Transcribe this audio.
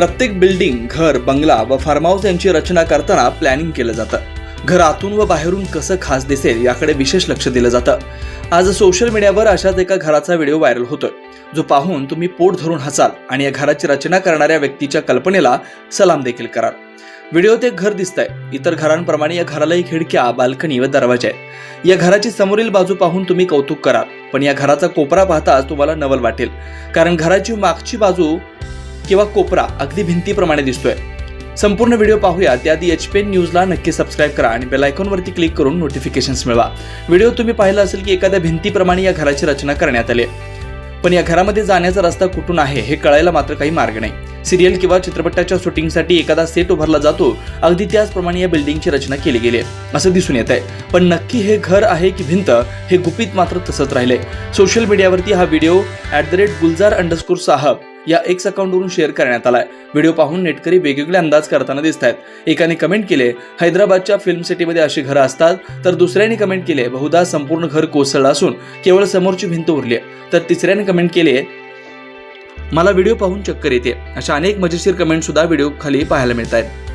प्रत्येक बिल्डिंग घर बंगला व फार्म हाऊस यांची रचना करताना प्लॅनिंग केलं जातं. घर आतून व बाहेरून कसं खास दिसेल याकडे विशेष लक्ष दिलं जातं. आज सोशल मीडियावर अशाच एका घराचा व्हिडिओ व्हायरल होतोय. जो पाहून तुम्ही पोट धरून हसाल आणि या घराची रचना करणाऱ्या व्यक्तीच्या कल्पनेला सलाम देखील कराल. व्हिडिओत एक घर दिसतंय. इतर घरांप्रमाणे या घरालाही खिडक्या बाल्कनी व दरवाजे आहेत. या घराची समोरील बाजू पाहून तुम्ही कौतुक कराल. पण या घराचा कोपरा पाहताच तुम्हाला नवल वाटेल. कारण घराची मागची बाजू किंवा कोपरा अगदी भिंतीप्रमाणे दिसतोय. संपूर्ण व्हिडिओ पाहूया त्याआधी एच पी एन न्यूजला नक्की सबस्क्राईब करा आणि बेल आयकॉनवरती क्लिक करून नोटिफिकेशन्स मिळवा. व्हिडिओ तुम्ही पाहिला असेल की एखाद्या भिंतीप्रमाणे या घराची रचना करण्यात आली पण या घरामध्ये जाण्याचा रस्ता कुठून आहे हे कळायला मात्र काही मार्ग नाही. सिरियल किंवा चित्रपटाच्या शूटिंगसाठी एखादा सेट उभारला जातो अगदी त्याचप्रमाणे या बिल्डिंगची रचना केली गेली आहे असं दिसून येत आहे पण नक्की हे घर आहे की भिंत हे गुपित मात्र तसंच राहिलंय. सोशल मीडियावरती हा video at the rate Gulzar underscore Sahab या एक्स अकाउंटवरून शेअर करण्यात आलाय. व्हिडिओ पाहून नेटकरी वेगवेगळे अंदाज करताना दिसत आहेत एकाने कमेंट केले हैदराबादच्या फिल्म सिटीमध्ये अशी घरं असतात. तर दुसऱ्याने कमेंट केले बहुधा संपूर्ण घर कोसळलं असून केवळ समोरची भिंत उरली आहे. तर तिसऱ्याने कमेंट केले मला व्हिडिओ पाहून चक्कर येते. अशा अनेक मजेशीर कमेंट सुद्धा व्हिडिओ खाली पाहायला मिळत आहेत